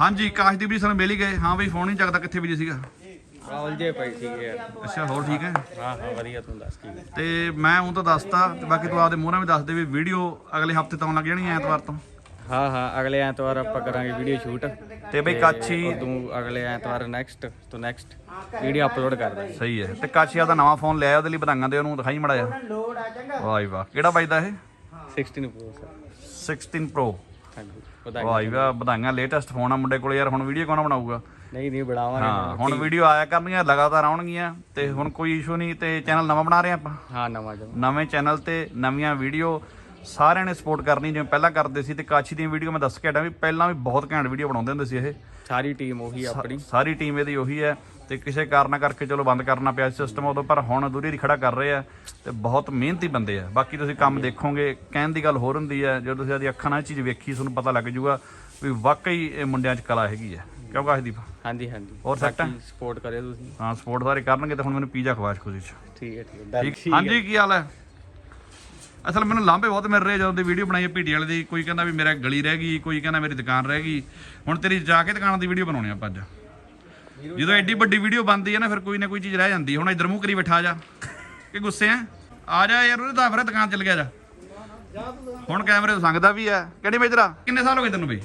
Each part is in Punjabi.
ਹਾਂਜੀ ਕਾਸ਼ਦੀਪ ਜੀ ਸਾਨੂੰ ਮਿਲ ਹੀ ਗਏ। ਹਾਂ ਬਈ ਫੋਨ ਨਹੀਂ ਚੱਕਦਾ ਕਿੱਥੇ ਬਿਜ਼ੀ ਸੀਗਾ। ਰਾਹੁਲ ਜੇ ਭਾਈ ਠੀਕ ਹੈ। ਅੱਛਾ ਹੋਰ ਠੀਕ ਹੈ? ਹਾਂ ਹਾਂ ਵਧੀਆ ਤੂੰ ਦੱਸ ਕੀ ਤੇ ਮੈਂ ਹੁਣ ਤਾਂ ਦੱਸਤਾ ਤੇ ਬਾਕੀ ਤੂੰ ਆਪਦੇ ਮੂਹਰਾਂ ਵੀ ਦੱਸ ਦੇ ਵੀ ਵੀਡੀਓ ਅਗਲੇ ਹਫ਼ਤੇ ਤੋਂ ਲੱਗ ਜਾਣੀ ਐਤਵਾਰ ਤੋਂ। ਹਾਂ ਹਾਂ ਅਗਲੇ ਐਤਵਾਰ ਆਪਾਂ ਕਰਾਂਗੇ ਵੀਡੀਓ ਸ਼ੂਟ ਤੇ ਬਈ ਕਾਛੀ ਤੂੰ ਅਗਲੇ ਐਤਵਾਰ ਨੈਕਸਟ ਤੋਂ ਨੈਕਸਟ ਵੀਡੀਓ ਅਪਲੋਡ ਕਰ ਦਾਂਗੇ ਸਹੀ ਹੈ। ਤੇ ਕਾਛੀ ਦਾ ਨਵਾਂ ਫੋਨ ਲਿਆ ਉਹਦੇ ਲਈ ਵਧਾਈਆਂ ਦੇ ਉਹਨੂੰ ਦਿਖਾਈ ਮੜਾ ਜਾ ਵਾਹ ਵਾਹ। ਕਿਹੜਾ ਵੱਜਦਾ ਇਹ? 16 ਪ੍ਰੋ ਸਰ 16 Pro ਹਾਂਜੀ। ਵਧਾਈ ਵਾਹ ਵਧਾਈਆਂ ਲੇਟੈਸਟ ਫੋਨ ਆ ਮੁੰਡੇ ਕੋਲ ਯਾਰ ਹੁਣ ਵੀਡੀਓ ਕੌਣ ਬਣਾਊਗਾ? ਨਹੀਂ ਨਹੀਂ ਬਣਾਵਾਂਗੇ ਹਾਂ ਹੁਣ ਵੀਡੀਓ ਆਇਆ ਕਰਨਗੀਆਂ ਲਗਾਤਾਰ ਆਉਣਗੀਆਂ ਤੇ ਹੁਣ ਕੋਈ ਇਸ਼ੂ ਨਹੀਂ ਤੇ ਚੈਨਲ ਨਵਾਂ ਬਣਾ ਰਹੇ ਆਪਾਂ? ਹਾਂ ਨਵਾਂ ਜਮ ਨਵੇਂ ਚੈਨਲ ਤੇ ਨਵੀਆਂ ਵੀਡੀਓ ਸਾਰਿਆਂ ਨੇ ਸਪੋਰਟ ਕਰਨੀ ਜਿਵੇਂ ਪਹਿਲਾਂ ਕਰਦੇ ਸੀ ਤੇ ਕਾਛੀ ਦੀਆਂ ਵੀਡੀਓ ਮੈਂ ਦੱਸ ਕੇ ਹਟਾਂ ਵੀ ਪਹਿਲਾਂ ਵੀ ਬਹੁਤ ਘੈਂਟ ਵੀਡੀਓ ਬਣਾਉਂਦੇ ਹੁੰਦੇ ਸੀ ਇਹ। ਸਾਰੀ ਟੀਮ ਉਹੀ ਆਪਣੀ। ਸਾਰੀ ਟੀਮ ਇਹਦੀ ਉਹੀ ਹੈ। ਤੇ ਕਿਸੇ ਕਾਰਨ ਕਰਕੇ ਚਲੋ ਬੰਦ ਕਰਨਾ ਪਿਆ ਸਿਸਟਮ ਉਦੋਂ ਪਰ ਹੁਣ ਦੂਰੀ ਦੀ ਖੜਾ ਕਰ ਰਹੇ ਆ ਤੇ ਬਹੁਤ ਮਿਹਨਤੀ ਬੰਦੇ ਆ। ਬਾਕੀ ਤੁਸੀਂ ਕੰਮ ਦੇਖੋਗੇ ਕਹਿਣ ਦੀ ਗੱਲ ਹੋਰ ਹੁੰਦੀ ਹੈ ਜਦੋਂ ਤੁਸੀਂ ਆਦੀ ਅੱਖਾਂ ਨਾਲ ਇਹ ਚੀਜ਼ ਵੇਖੀ ਤੁਹਾਨੂੰ ਪਤਾ ਲੱਗ ਜਾਊਗਾ ਵੀ ਵਾਕਈ ਇਹ ਮੁੰਡਿਆਂ 'ਚ ਕਲਾ ਹੈਗੀ ਹੈ ਕਿਉਂ ਕਾਸ਼ਦੀਪ ਹਾਂਜੀ ਹਾਂਜੀ। ਹੋਰ ਆ? ਸਪੋਰਟ ਕਰਿਓ ਤੁਸੀਂ। ਹਾਂ ਸਪੋਰਟ ਸਾਰੇ ਕਰਨਗੇ ਤੇ ਹੁਣ ਮੈਨੂੰ ਪੀਜ਼ਾ ਖਵਾਸ਼ ਖੁਸ਼ੀ 'ਚ। ਠੀਕ ਹੈ ਠੀਕ ਹੈ। ਹਾਂਜੀ ਕੀ ਹਾਲ ਹੈ? ਅਸਲ ਮੈਨੂੰ ਲਾਂਭੇ ਬਹੁਤ ਮਿਲ ਰਹੇ ਜਦੋਂ ਦੀ ਵੀਡੀਓ ਬਣਾਈ ਹੈ ਪੀਟੀ ਵਾਲੇ ਦੀ। ਕੋਈ ਕਹਿੰਦਾ ਵੀ ਮੇਰਾ ਗਲੀ ਰਹਿ ਗਈ ਕੋਈ ਕਹਿੰਦਾ ਮੇਰੀ ਦੁਕਾਨ ਰਹਿ ਗਈ। ਹੁਣ ਤੇਰੀ ਜਾ ਕੇ ਦੁਕਾਨ ਦੀ ਵੀਡੀਓ ਬਣਾਉਣੀ ਆਪਾਂ ਅੱਜ। ਜਦੋਂ ਐਡੀ ਵੱਡੀ ਵੀਡੀਓ ਬਣਦੀ ਹੈ ਨਾ ਫਿਰ ਕੋਈ ਨਾ ਕੋਈ ਚੀਜ਼ ਰਹਿ ਜਾਂਦੀ। ਹੁਣ ਇਧਰ ਮੂੰਹ ਕਰੀ ਬੈਠਾ ਜਾ। ਕਿ ਗੁੱਸੇ ਆ? ਆ ਜਾ ਯਾਰ ਉਹਦੇ ਤਾਂ ਫਿਰ ਦੁਕਾਨ ਚੱਲ ਗਿਆ ਜਾ। ਹੁਣ ਕੈਮਰੇ ਤੋਂ ਸੰਗਦਾ ਵੀ ਹੈ ਕਿਹੜੀ ਮੇਜਰਾ? ਕਿੰਨੇ ਸਾਲ ਹੋ ਗਏ ਤੈਨੂੰ ਬਈ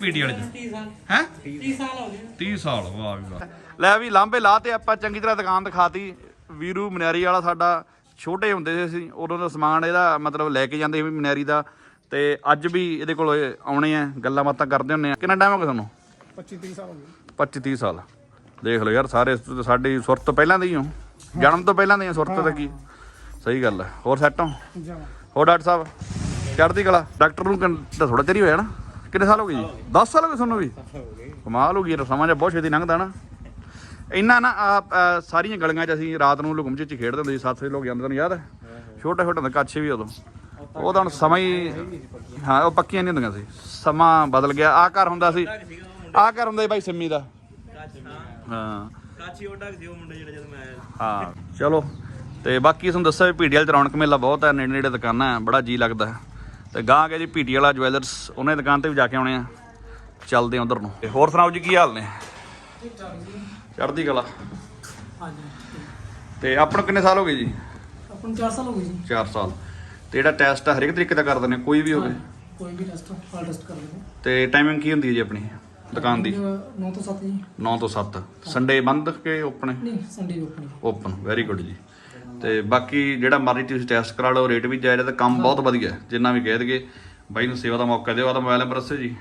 ਪੀਟੀ ਵਾਲੇ ਚ 30 ਸਾਲ। ਹੈ? 30 ਸਾਲ ਹੋ ਗਏ। 30 ਸਾਲ ਵਾਹ ਵੀ ਵਾਹ। ਲੈ ਵੀ ਲਾਂਬੇ ਲਾ ਤੇ ਆਪਾਂ ਚੰਗੀ ਤਰ੍ਹਾਂ ਦੁਕਾਨ ਦਿਖਾਤੀ। ਵੀਰੂ ਮਨਿਆਰੀ ਵਾਲਾ ਸਾਡਾ ਛੋਟੇ ਹੁੰਦੇ ਸੀ ਅਸੀਂ ਉਦੋਂ ਦਾ ਸਮਾਨ ਇਹਦਾ ਮਤਲਬ ਲੈ ਕੇ ਜਾਂਦੇ ਸੀ ਮਨਿਆਰੀ ਦਾ। ਤੇ ਅੱਜ ਵੀ ਇਹਦੇ ਕੋਲ ਆਉਣੇ ਆ ਗੱਲਾਂ ਬਾਤਾਂ ਕਰਦੇ ਹੁੰਨੇ ਆ। ਕਿੰਨਾ ਟਾਈਮ ਹੋ ਗਿਆ ਤੁਹਾਨੂੰ? 25 30 ਸਾਲ ਹੋ ਗਏ। 25 30 ਸਾਲ। ਦੇਖ ਲਓ ਯਾਰ ਸਾਰੇ ਸਾਡੀ ਸੁਰਤ ਤੋਂ ਪਹਿਲਾਂ ਦੇ ਹੀ ਹੋ ਜਨਮ ਤੋਂ ਪਹਿਲਾਂ ਦੇ ਹੀ ਸੁਰਤ ਤਾਂ ਕੀ? ਸਹੀ ਗੱਲ ਹੈ। ਹੋਰ ਸੈੱਟ ਹੋ? ਹੋਰ ਡਾਕਟਰ ਸਾਹਿਬ ਚੜ੍ਹਦੀ ਕਲਾ। ਡਾਕਟਰ ਨੂੰ ਤਾਂ ਥੋੜਾ ਚਿਰ ਹੀ ਹੋਇਆ ਨਾ। ਕਿੰਨੇ ਸਾਲ ਹੋ ਗਏ ਜੀ? 10 ਸਾਲ ਹੋ ਗਏ ਤੁਹਾਨੂੰ ਵੀ? ਕਮਾਲ ਹੋ ਗਈ ਯਾਰ ਸਮਾਂ ਜਿਹਾ ਬਹੁਤ ਛੇਤੀ ਲੰਘਦਾ ਨਾ। ਇੰਨਾ ਨਾ ਆ ਸਾਰੀਆਂ ਗਲੀਆਂ 'ਚ ਅਸੀਂ ਰਾਤ ਨੂੰ ਲੁਕਮ 'ਚ ਖੇਡਦੇ ਹੁੰਦੇ ਸੀ ਸੱਤ ਛੇ ਲੋਕ ਜਾਂਦੇ ਤੁਹਾਨੂੰ ਯਾਦ ਹੈ? ਛੋਟੇ ਛੋਟੇ ਹੁੰਦੇ ਕੱਛੇ ਵੀ ਉਦੋਂ। ਉਹ ਤਾਂ ਹੁਣ ਸਮਾਂ ਹੀ ਹਾਂ ਉਹ ਪੱਕੀਆਂ ਨਹੀਂ ਹੁੰਦੀਆਂ ਸੀ। ਸਮਾਂ ਬਦਲ ਗਿਆ। ਆ ਘਰ ਹੁੰਦਾ ਸੀ। ਆ ਘਰ ਹੁੰਦਾ ਸੀ ਬਾਈ ਸਿੰਮੀ ਦਾ। ਹਾਂ। ਕਾਚੀ ਉਹ ਡੱਕ ਸੀ ਉਹ ਮੁੰਡੇ ਜਿਹੜਾ ਜਦ ਮੈਂ ਆਇਆ ਹਾਂ ਚਲੋ। ਤੇ ਬਾਕੀ ਤੁਹਾਨੂੰ ਦੱਸਿਆ ਵੀ ਪੀਡੀਐਲ ਚ ਰੌਣਕ ਮੇਲਾ ਬਹੁਤ ਹੈ ਨੇੜੇ ਨੇੜੇ ਦੁਕਾਨਾਂ ਹੈ ਬੜਾ ਜੀ ਲੱਗਦਾ ਹੈ। ਤੇ ਗਾਂ ਕੇ ਜੀ ਪੀਟੀ ਵਾਲਾ ਜਵੈਲਰਸ ਉਹਨਾਂ ਦੀ ਦੁਕਾਨ ਤੇ ਵੀ ਜਾ ਕੇ ਆਉਣੇ ਆ। ਚੱਲਦੇ ਆ ਉਧਰ ਨੂੰ। ਤੇ ਹੋਰ ਸੁਣਾਓ ਜੀ ਕੀ ਹਾਲ ਨੇ? ਚੜ੍ਹਦੀ ਕਲਾ। ਤੇ ਆਪਾਂ ਨੂੰ ਕਿੰਨੇ ਸਾਲ ਹੋ ਗਏ ਜੀ? ਆਪਾਂ ਨੂੰ 4 ਸਾਲ ਹੋ ਗਏ ਜੀ। 4 ਸਾਲ। ਤੇ ਜਿਹੜਾ ਟੈਸਟ ਹਰ ਇੱਕ ਤਰੀਕੇ ਦਾ ਕਰ ਦਿੰਦੇ ਕੋਈ ਵੀ ਹੋਵੇ? ਕੋਈ ਵੀ ਟੈਸਟ ਹਾਲ ਟੈਸਟ ਕਰ ਲੈਂਦੇ। ਤੇ ਟਾਈਮਿੰਗ ਕੀ ਹੁੰਦੀ ਹੈ ਜੀ ਆਪਣੀ? ਦੁਕਾਨ ਦੀ? 9 ਤੋਂ 7 ਜੀ। 9 ਤੋਂ 7 ਸੰਡੇ ਬੰਦ ਕੇ ਓਪਨ ਹੈ ਨਹੀਂ Sunday open open very good ਜੀ। ਤੇ ਬਾਕੀ ਜਿਹੜਾ ਮਰਜ਼ੀ ਤੁਸੀਂ ਟੈਸਟ ਕਰਾ ਲਓ ਰੇਟ ਵੀ ਜਾਇਜ਼ ਹੈ ਤੇ ਕੰਮ ਬਹੁਤ ਵਧੀਆ ਹੈ। ਜਿੰਨਾ ਵੀ ਕਹਿ ਦਗੇ ਬਾਈ ਨੂੰ ਸੇਵਾ ਦਾ ਮੌਕਾ ਦਿਓ ਆਦਾ ਮੋਬਾਈਲ ਨੰਬਰ ਦੱਸੋ ਜੀ।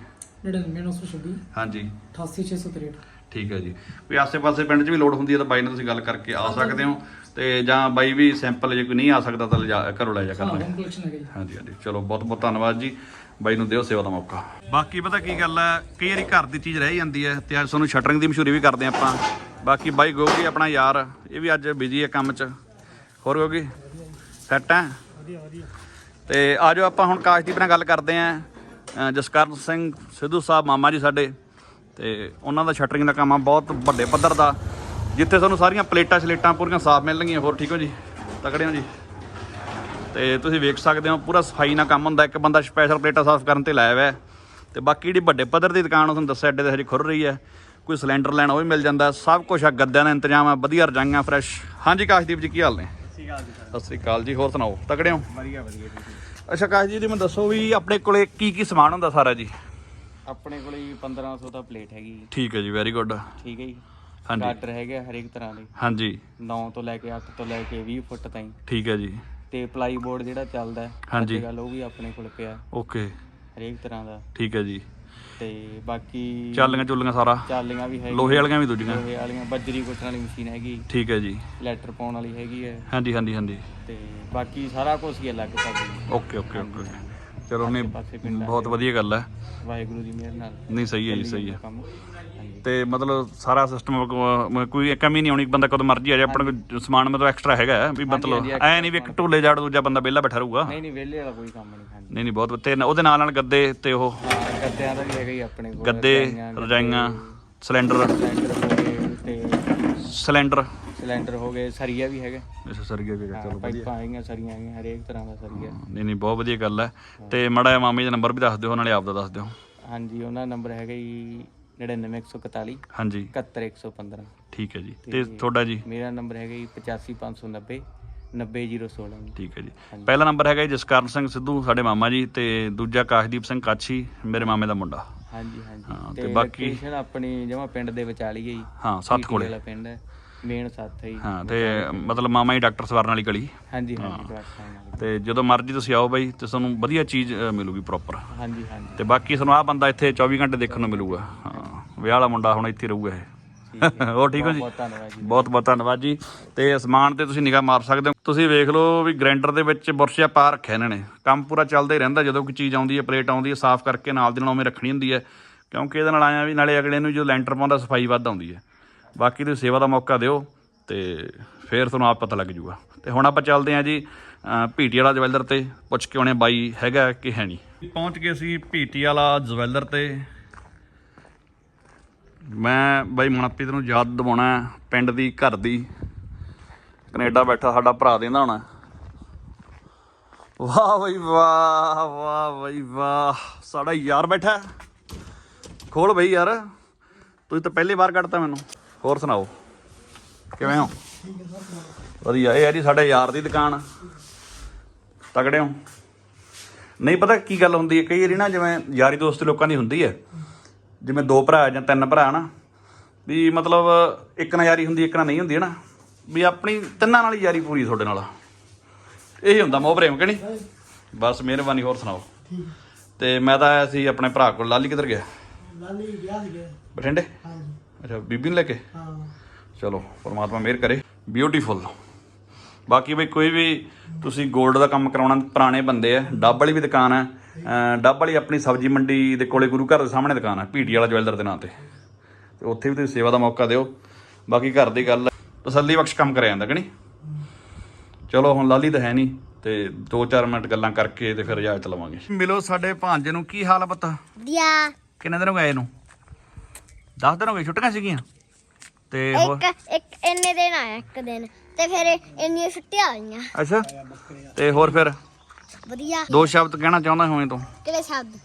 99926 ਹਾਂਜੀ। 88663 ਠੀਕ ਹੈ ਜੀ। ਵੀ ਆਸੇ-ਪਾਸੇ ਪਿੰਡ 'ਚ ਵੀ ਲੋੜ ਹੁੰਦੀ ਹੈ ਤਾਂ ਬਾਈ ਨਾਲ ਤੁਸੀਂ ਗੱਲ ਕਰਕੇ ਆ ਸਕਦੇ ਹੋ। ਤੇ ਜਾਂ ਬਾਈ ਵੀ ਸੈਂਪਲ ਜੇ ਕੋਈ ਨਹੀਂ ਆ ਸਕਦਾ ਤਾਂ ਲਿਜਾ ਘਰੋਂ ਲੈ ਜਾ ਹਾਂ ਕਰਨਾ ਹੋਮ ਕਲੈਕਸ਼ਨ ਹੈਗਾ ਜੀ। ਹਾਂਜੀ ਹਾਂਜੀ। ਚਲੋ ਬਹੁਤ ਬਹੁਤ ਧੰਨਵਾਦ ਜੀ। ਬਾਈ ਨੂੰ ਦਿਓ ਸੇਵਾ ਦਾ ਮੌਕਾ। ਬਾਕੀ ਪਤਾ ਕੀ ਗੱਲ ਹੈ ਕਈ ਵਾਰੀ ਘਰ ਦੀ ਚੀਜ਼ ਰਹਿ ਜਾਂਦੀ ਹੈ ਤੇ ਅੱਜ ਤੁਹਾਨੂੰ ਸ਼ਟਰਿੰਗ ਦੀ ਮਸ਼ਹੂਰੀ ਵੀ ਕਰਦੇ ਹਾਂ ਆਪਾਂ। ਬਾਕੀ ਬਾਈ ਗੋਗੀ ਆਪਣਾ ਯਾਰ, ਇਹ ਵੀ ਅੱਜ ਬਿਜ਼ੀ ਹੈ ਕੰਮ 'ਚ। ਹੋਰ ਗੋਗੀ ਸੈੱਟ ਹੈ ਤੇ ਆਜੋ ਆਪਾਂ ਹੁਣ ਕਾਸ਼ਦੀਪ ਨਾਲ ਗੱਲ ਕਰਦੇ ਆਂ ਜਸਕਰਨ ਸਿੰਘ ਸਿੱਧੂ ਸਾਹਿਬ ਮਾਮਾ ਜੀ ਸਾਡੇ। ਤੇ ਉਹਨਾਂ ਦਾ ਸ਼ਟਰਿੰਗ ਦਾ ਕੰਮ ਆ, ਬਹੁਤ ਵੱਡੇ ਪੱਧਰ ਦਾ। ਜਿੱਥੇ ਤੁਹਾਨੂੰ ਸਾਰੀਆਂ ਪਲੇਟਾਂ ਸਲੇਟਾਂ ਪੂਰੀਆਂ ਸਾਫ਼ ਮਿਲਣਗੀਆਂ, ਹੋਰ ਠੀਕ ਹੋ ਜੀ? ਤਕੜੇ ਹੋ ਜੀ? ਤੇ ਤੁਸੀਂ ਵੇਖ ਸਕਦੇ ਹੋ ਪੂਰਾ ਸਫ਼ਾਈ ਨਾਲ ਕੰਮ ਹੁੰਦਾ। ਇੱਕ ਬੰਦਾ ਸਪੈਸ਼ਲ ਪਲੇਟਾਂ ਸਾਫ਼ ਕਰਨ ਤੇ ਲਾਇਆ ਹੋਇਆ। ਤੇ ਬਾਕੀ ਜਿਹੜੀ ਵੱਡੇ ਪੱਧਰ ਦੀ ਦੁਕਾਨ ਉਹ ਤੁਹਾਨੂੰ ਦੱਸਿਆ ਅੱਡੇ ਤੇ ਹਜੇ ਖੁਰ ਰਹੀ ਹੈ। ਕੋਈ ਸਿਲੰਡਰ ਲੈਣਾ ਉਹ ਵੀ ਮਿਲ ਜਾਂਦਾ। ਸਭ ਕੁਝ ਆ ਗੱਦਿਆਂ ਦਾ ਇੰਤਜ਼ਾਮ ਆ ਵਧੀਆ ਰਜਾਈਆਂ ਫਰੈਸ਼ ਹਾਂਜੀ ਕਾਸ਼ਦੀਪ ਜੀ ਕੀ ਹਾਲ ਨੇ? ਸਤਿ ਸ੍ਰੀ ਅਕਾਲ ਜੀ ਹੋਰ ਸੁਣਾਓ ਤਕੜੇ ਹੋ? ਵਧੀਆ ਵਧੀਆ ਅੱਛਾ ਕਾਸ਼ ਜੀ ਮੈਨੂੰ ਦੱਸੋ ਵੀ ਆਪਣੇ ਕੋਲੇ ਕੀ ਕੀ ਸਮਾਨ ਹੁੰਦਾ ਸਾਰਾ ਜੀ? ਆਪਣੇ ਕੋਲ ਜੀ 1500 ਦਾ ਪਲੇਟ ਹੈਗੀ ਠੀਕ ਹੈ ਜੀ ਵੈਰੀ ਗੁੱਡ ਠੀਕ ਹੈ ਜੀ। ਹਾਂਜੀ। ਹੈਗੇ ਆ ਹਰੇਕ ਤਰ੍ਹਾਂ ਦੇ। ਹਾਂਜੀ। 9 ਤੋਂ ਲੈ ਕੇ 8 ਤੋਂ ਲੈ ਕੇ 20 ਫੁੱਟ ਤਾਈਂ। ਠੀਕ ਹੈ ਜੀ। ਤੇ ਪਲਾਈ ਬੋਰਡ ਜਿਹੜਾ ਚੱਲਦਾ ਹੈ ਹਾਂਜੀ। ਗੱਲ ਉਹ ਵੀ ਆਪਣੇ ਕੋਲ ਪਿਆ ਓਕੇ। ਹਰੇਕ ਤਰ੍ਹਾਂ ਦਾ। ਠੀਕ ਹੈ ਜੀ। ਤੇ ਬਾਕੀ ਚਾਲੀਆਂ ਚੁੱਲੀਆਂ ਸਾਰਾ? ਚਾਲੀਆਂ ਵੀ ਹੈਗੀਆਂ। ਲੋਹੇ ਵਾਲੀਆਂ ਵੀ ਦੂਜੀਆਂ? ਲੋਹੇ ਵਾਲੀਆਂ ਬੱਜਰੀ ਕੁੱਟਣ ਵਾਲੀ ਮਸ਼ੀਨ ਹੈਗੀ। ਠੀਕ ਹੈ ਜੀ। ਲੈਟਰ ਪਾਉਣ ਵਾਲੀ ਹੈਗੀ ਹੈ। ਹਾਂਜੀ ਹਾਂਜੀ ਹਾਂਜੀ। ਤੇ ਬਾਕੀ ਸਾਰਾ ਕੁਝ ਹੀ ਅਲੱਗ ਸਾਡੀ ਓਕੇ ਓਕੇ ਓਕੇ। ਚਲੋ ਪਿੰਡਾਂ ਬਹੁਤ ਵਧੀਆ ਗੱਲ ਹੈ। ਵਾਹਿਗੁਰੂ ਦੀ ਮਿਹਰ ਨਾਲ ਨਹੀਂ ਸਹੀ ਹੈ ਜੀ ਸਹੀ ਹੈ। ਕੰਮ। ਹਾਂਜੀ। ਤੇ ਮਤਲਬ ਸਾਰਾ ਸਿਸਟਮ ਕੋਈ ਕਮੀ ਨਹੀਂ ਆਉਣੀ ਬੰਦਾ ਕਦੋਂ ਮਰਜ਼ੀ ਆ ਜਾਏ ਆਪਣੇ ਕੋਲ ਸਮਾਨ ਮਤਲਬ ਐਕਸਟਰਾ ਹੈਗਾ ਹੈ, ਵੀ ਮਤਲਬ ਹਾਂਜੀ, ਐ ਨਹੀਂ ਵੀ ਇੱਕ ਢੋਲੇ ਜਾੜ ਦੂਜਾ ਬੰਦਾ ਵਿਹਲਾ ਬੈਠਾ ਰਹੂਗਾ। ਨਹੀਂ ਨਹੀਂ ਵਿਹਲੇ ਵਾਲਾ ਕੋਈ ਕੰਮ ਨਹੀਂ ਹਾਂਜੀ। ਨਹੀਂ ਨਹੀਂ ਬਹੁਤ ਤੇ ਉਹਦੇ ਨਾਲ ਨਾਲ ਗੱਦੇ ਤੇ ਉਹ ਹਾਂ ਗੱਦਿਆਂ ਦਾ ਵੀ ਹੈਗਾ ਹੀ ਆਪਣੇ ਕੋਲ ਗੱਦੇ ਰਜਾਈਆਂ, ਰਜਾਈਆਂ ਸਿਲੰਡਰ। ਸਿਲੰਡਰ ਹੋ ਗਏ ਤੇ ਸਿਲੰਡਰ। ਸਿਲੰਡਰ ਹੋ ਗਏ ਸਰੀਆ ਵੀ ਹੈਗਾ। ਇਸ ਸਰਗਿਆ ਕੇ ਹਾਂ, ਚਲੋ ਪਾਈਪਾਂ ਹੈਗੀਆਂ ਸਰੀਆਂ ਹੈਗੀਆਂ ਹਰੇਕ ਤਰ੍ਹਾਂ ਦਾ ਸਰੀਆ। ਨਹੀਂ ਨਹੀਂ ਬਹੁਤ ਵਧੀਆ ਗੱਲ ਹੈ। ਤੇ ਮੜਾ ਮਾਮੇ ਦਾ ਨੰਬਰ ਵੀ ਦੱਸ ਦਿਓ ਨਾਲੇ ਆਪ ਦਾ ਦੱਸ ਦਿਓ। ਹਾਂਜੀ ਉਹਨਾਂ ਦਾ ਨੰਬਰ ਹੈਗਾ ਜੀ 99141 ਹਾਂਜੀ। 71115 ਠੀਕ ਹੈ ਜੀ। ਤੇ ਤੁਹਾਡਾ ਜੀ? ਮੇਰਾ ਨੰਬਰ ਹੈਗਾ ਜੀ 85590 90016 ਜੀ ਠੀਕ ਹੈ ਜੀ। ਪਹਿਲਾ ਨੰਬਰ ਹੈਗਾ ਜੀ ਜਸਕਰਨ ਸਿੰਘ ਸਿੱਧੂ ਸਾਡੇ ਮਾਮਾ ਜੀ ਤੇ ਦੂਜਾ ਕਾਸ਼ਦੀਪ ਸਿੰਘ ਕਾਛੀ ਮੇਰੇ ਮਾਮੇ ਦਾ ਮੁੰਡਾ। ਹਾਂਜੀ ਹਾਂਜੀ। ਤੇ ਤੇ ਬਾਕੀ- ਆਪਣੀ ਜਮਾ ਪਿੰਡ ਦੇ ਵਿਚਾਲੀ ਹੈ ਜੀ। ਹਾਂ ਸੱਤ ਕੋਲੇ। ਵਾਲਾ ਪਿੰਡ ਹੈ। ਮੇਨ ਸੱਤ ਹੈ ਜੀ। ਹਾਂ ਤੇ ਮਤਲਬ ਮਾਮਾ ਜੀ ਡਾਕਟਰ ਸਵਰਨ ਵਾਲੀ ਗਲੀ। ਹਾਂਜੀ ਹਾਂਜੀ ਡਾਕਟਰ ਨਾਲ ਤੇ ਜਦੋਂ ਮਰਜ਼ੀ ਤੁਸੀਂ ਆਓ ਬਾਈ ਤੇ ਤੁਹਾਨੂੰ ਵਧੀਆ ਚੀਜ਼ ਅ, ਮਿਲੂਗੀ ਪ੍ਰੋਪਰ ਹਾਂਜੀ ਹਾਂਜੀ। ਤੇ ਬਾਕੀ ਤੁਹਾਨੂੰ ਆਹ ਬੰਦਾ ਇੱਥੇ 24 ਘੰਟੇ ਦੇਖਣ ਨੂੰ ਮਿਲੂਗਾ। ਹਾਂ ਵਿਆਹ ਵਾਲਾ ਮੁੰਡਾ ਹੁਣ ਇੱਥੇ ਹੀ ਰਹੂਗਾ ਇਹ। ਹੋਰ ਠੀਕ ਹੋ ਜੀ? ਬਹੁਤ ਧੰਨਵਾਦ ਜੀ। ਬਹੁਤ ਬਹੁਤ ਧੰਨਵਾਦ ਜੀ। ਤੇ ਅਸਮਾਨ ਤੇ ਤੁਸੀਂ ਨਿਗਾਹ ਮਾਰ ਸਕਦੇ ਹੋ। ਤੁਸੀਂ ਵੇਖ ਲਓ ਵੀ ਗ੍ਰਾਈਂਡਰ ਦੇ ਵਿੱਚ ਬੁਰਸ਼ਿਆ ਪਾ ਰੱਖਿਆ ਇਹਨਾਂ ਨੇ। ਕੰਮ ਪੂਰਾ ਚੱਲਦਾ ਹੀ ਰਹਿੰਦਾ। ਜਦੋਂ ਕੋਈ ਚੀਜ਼ ਆਉਂਦੀ ਹੈ ਪਲੇਟ ਆਉਂਦੀ ਹੈ ਸਾਫ਼ ਕਰਕੇ ਨਾਲ ਦੀ ਨਾਲ ਉਵੇਂ ਰੱਖਣੀ ਹੁੰਦੀ ਹੈ। ਕਿਉਂਕਿ ਇਹਦੇ ਨਾਲ ਆਇਆ ਵੀ ਨਾਲੇ ਅਗਲੇ ਨੂੰ ਜਦੋਂ ਲੈਂਟਰ ਪਾਉਂਦਾ ਸਫ਼ਾਈ ਵੱਧ ਆਉਂਦੀ ਹੈ। ਬਾਕੀ ਤੁਸੀਂ ਸੇਵਾ ਦਾ ਮੌਕਾ ਦਿਓ ਤੇ ਫੇਰ ਤੁਹਾਨੂੰ ਆਪ ਪਤਾ ਲੱਗ ਜੂਗਾ। ਤੇ ਹੁਣ ਆਪਾਂ ਚੱਲਦੇ ਹਾਂ ਜੀ ਭੀਟੀ ਵਾਲਾ ਜਵੈਲਰ ਤੇ। ਪੁੱਛ ਕੇ ਆਉਣੇ ਬਾਈ ਹੈਗਾ ਕਿ ਹੈ ਨਹੀਂ। ਪਹੁੰਚ ਗਏ ਅਸੀਂ ਭੀਟੀ ਵਾਲਾ ਜਵੈਲਰ ਤੇ। ਮੈਂ ਬਾਈ ਮਨਪ੍ਰੀਤ ਨੂੰ ਯਾਦ ਦਿਵਾਉਣਾ ਪਿੰਡ ਦੀ, ਘਰ ਦੀ। ਕੈਨੇਡਾ ਬੈਠਾ, ਸਾਡਾ ਭਰਾ ਦੇਂਦਾ ਹੋਣਾ। ਵਾਹ ਬਈ, ਵਾਹ ਵਾਹ ਬਈ, ਵਾਹ। ਸਾਡਾ ਯਾਰ ਬੈਠਾ ਹੈ। ਖੋਲ ਬਈ ਯਾਰ। ਤੁਸੀਂ ਤਾਂ ਪਹਿਲੀ ਵਾਰ ਕੱਢਤਾ ਮੈਨੂੰ। ਹੋਰ ਸੁਣਾਓ? ਕਿਵੇਂ ਹੋ? ਵਧੀਆ ਇਹ ਹੈ ਜੀ ਸਾਡੇ ਯਾਰ ਦੀ ਦੁਕਾਨ। ਤਗੜੇ ਹੋ? ਨਹੀਂ ਪਤਾ ਕੀ ਗੱਲ ਹੁੰਦੀ ਹੈ? ਕਈ ਵਾਰੀ ਨਾ ਜਿਵੇਂ ਯਾਰੀ ਦੋਸਤੀ ਲੋਕਾਂ ਦੀ ਹੁੰਦੀ ਹੈ। ਜਿਵੇਂ ਦੋ ਭਰਾ ਜਾਂ ਤਿੰਨ ਭਰਾ ਨਾ ਵੀ ਮਤਲਬ ਇੱਕ ਨਾਲ ਯਾਰੀ ਹੁੰਦੀ ਇੱਕ ਨਾਲ ਨਹੀਂ ਹੁੰਦੀ ਹੈ ਨਾ ਵੀ ਆਪਣੀ ਤਿੰਨਾਂ ਨਾਲ ਹੀ ਯਾਰੀ ਪੂਰੀ ਤੁਹਾਡੇ ਨਾਲ। ਇਹ ਹੁੰਦਾ ਮੋਹ ਪ੍ਰੇਮ ਕਿ ਨਹੀਂ? ਬਸ ਮਿਹਰਬਾਨੀ ਹੋਰ ਸੁਣਾਓ? ਤੇ ਮੈਂ ਤਾਂ ਆਇਆ ਸੀ ਆਪਣੇ ਭਰਾ ਕੋਲ ਲਾਲੀ ਕਿੱਧਰ ਗਿਆ? ਲਾਲੀ ਵਿਆਹ ਗਿਆ। ਬਠਿੰਡੇ? ਹਾਂਜੀ। ਅੱਛਾ ਬੀਬੀ ਨੂੰ ਲੈ ਕੇ? ਹਾਂ। ਚਲੋ ਪਰਮਾਤਮਾ ਮਿਹਰ ਕਰੇ। ਬਿਊਟੀਫੁਲ ਬਾਕੀ ਬਈ ਕੋਈ ਵੀ ਤੁਸੀਂ 골ਡ ਦਾ ਕੰਮ ਕਰਾਉਣਾ ਪੁਰਾਣੇ ਬੰਦੇ ਆ ਡੱਬ ਵਾਲੀ ਵੀ ਦੁਕਾਨ ਹੈ ਡੱਬ ਵਾਲੀ ਆਪਣੀ ਸਬਜ਼ੀ ਮੰਡੀ ਦੇ ਕੋਲੇ ਗੁਰੂ ਘਰ ਦੇ ਸਾਹਮਣੇ ਦੁਕਾਨ ਹੈ ਪੀਟੀ ਵਾਲਾ ਜਵੈਲਰ ਦੇ ਨਾਂ ਤੇ। ਤੇ ਉੱਥੇ ਵੀ ਤੁਸੀਂ ਸੇਵਾ ਦਾ ਮੌਕਾ ਦਿਓ। ਬਾਕੀ ਘਰ ਦੀ ਗੱਲ ਤਸੱਲੀ ਬਖਸ਼ ਕੰਮ ਕਰਿਆ ਜਾਂਦਾ ਕਿ ਨਹੀਂ? ਚਲੋ ਹੁਣ ਲਾਲੀ ਤਾਂ ਹੈ ਨਹੀਂ ਤੇ 2-4 ਮਿੰਟ ਗੱਲਾਂ ਕਰਕੇ ਤੇ ਫਿਰ ਇਜਾਜ਼ਤ ਲਵਾਂਗੇ। ਮਿਲੋ ਸਾਡੇ ਭਾਂਜੇ ਨੂੰ ਕੀ ਹਾਲ ਪਤਾ? ਵਧੀਆ। ਕਿੰਨੇ ਦਿਨ ਹੋ ਗਏ ਇਹਨੂੰ 10 ਦਿਨ ਹੋ ਗਏ ਛੁੱਟੀਆਂ ਸੀਗੀਆਂ। ਤੇ ਹੋਰ? ਇੱਕ ਇੱਕ ਇੰਨੇ ਦਿਨ ਆਇਆ ਇੱਕ ਦਿਨ। ਤੇ ਫਿਰ ਇੰਨੀਆਂ ਛੁੱਟੀਆਂ ਆਈਆਂ ਅੱਛਾ ਤੇ ਹੋਰ ਫਿਰ? ਵਧੀਆ। ਦੋ ਸ਼ਬਦ ਕਹਿਣਾ ਚਾਹੁੰਦਾ ਹੋਵੇਂ ਤੋਂ? ਕਿਹੜੇ ਸ਼ਬਦ?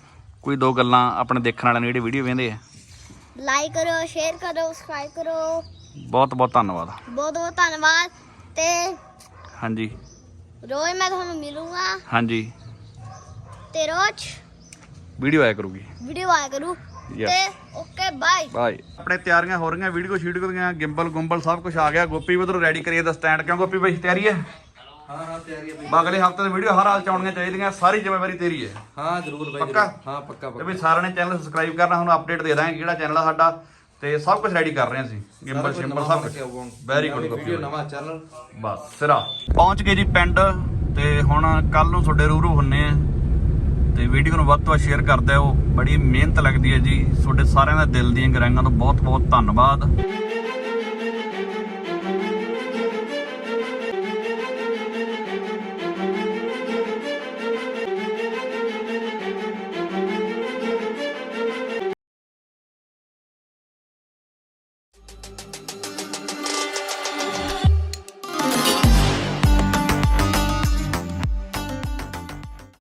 ਕੋਈ ਦੋ ਗੱਲਾਂ ਆਪਣੇ ਦੇਖਣ ਵਾਲਿਆਂ ਨੇ ਜਿਹੜੇ ਵੀਡੀਓ ਵੇਖਦੇ ਆ। ਲਾਈਕ ਕਰੋ ਸ਼ੇਅਰ ਕਰੋ ਸਬਸਕ੍ਰਾਈਬ ਕਰੋ। ਬਹੁਤ ਬਹੁਤ ਧੰਨਵਾਦ। ਬਹੁਤ ਬਹੁਤ ਧੰਨਵਾਦ। ਤੇ ਹਾਂਜੀ। ਰੋਜ਼ ਮੈਂ ਤੁਹਾਨੂੰ ਮਿਲੂੰਗਾ। ਹਾਂਜੀ। ਤੇ ਰੋਜ਼ ਵੀਡੀਓ ਆਇਆ ਕਰੂਗੀ। ਵੀਡੀਓ ਆਇਆ ਕਰੂ. ਤੇ ਓਕੇ ਬਾਏ ਬਾਏ ਆਪਣੇ ਤਿਆਰੀਆਂ ਹੋ ਰਹੀਆਂ ਵੀਡੀਓ ਸ਼ੂਟ ਦੀਆਂ ਗਿੰਬਲ ਗੁੰਬਲ ਸਭ ਕੁਝ ਆ ਗਿਆ। ਗੋਪੀ ਉਧਰ ਰੈਡੀ ਕਰੀਏ ਦਾ ਸਟੈਂਡ ਕਿਉਂ ਗੋਪੀ ਬਾਈ ਤਿਆਰੀ ਹੈ? ਹਾਂ ਹਾਂ ਤਿਆਰੀ ਹੈ ਅਗਲੇ ਹਫ਼ਤੇ ਦੀ ਵੀਡੀਓ ਹਰ ਹਾਲ ਚ ਆਉਣੀਆਂ ਚਾਹੀਦੀਆਂ ਸਾਰੀ ਜ਼ਿੰਮੇਵਾਰੀ ਤੇਰੀ ਹੈ। ਹਾਂ ਜ਼ਰੂਰ ਬਾਈ ਪੱਕਾ? ਹਾਂ ਪੱਕਾ ਤੇ ਪੱਕਾ ਵੀ ਸਾਰਿਆਂ ਨੇ ਚੈਨਲ ਸਬਸਕ੍ਰਾਈਬ ਕਰਨਾ ਹੁਣ ਅਪਡੇਟ ਦੇ ਦਾਂਗੇ ਕਿਹੜਾ ਚੈਨਲ ਆ ਸਾਡਾ। ਤੇ ਸਭ ਕੁਝ ਰੈਡੀ ਕਰ ਰਹੇ ਹਾਂ ਅਸੀਂ ਗਿੰਬਲ ਸ਼ਿੰਬਲ ਸਭ ਕੁਝ ਵੈਰੀ ਗੁੱਡ ਵੀਡੀਓ ਨਵਾਂ ਚੈਨਲ ਬਸ ਸਿਰਾ। ਪਹੁੰਚ ਗਏ ਜੀ ਪਿੰਡ ਤੇ ਹੁਣ ਕੱਲ ਨੂੰ ਤੁਹਾਡੇ ਰੂਰੂ ਹੁੰਨੇ ਆ। ਤੇ ਵੀਡੀਓ ਨੂੰ ਵੱਧ ਤੋਂ ਵੱਧ ਸ਼ੇਅਰ ਕਰ ਦਿਓ। ਬੜੀ ਮਿਹਨਤ ਲੱਗਦੀ ਹੈ ਜੀ। ਤੁਹਾਡੇ ਸਾਰਿਆਂ ਦਾ ਦਿਲ ਦੀਆਂ ਗਰਾਂਗਾਂ ਤੋਂ ਬਹੁਤ ਬਹੁਤ ਧੰਨਵਾਦ।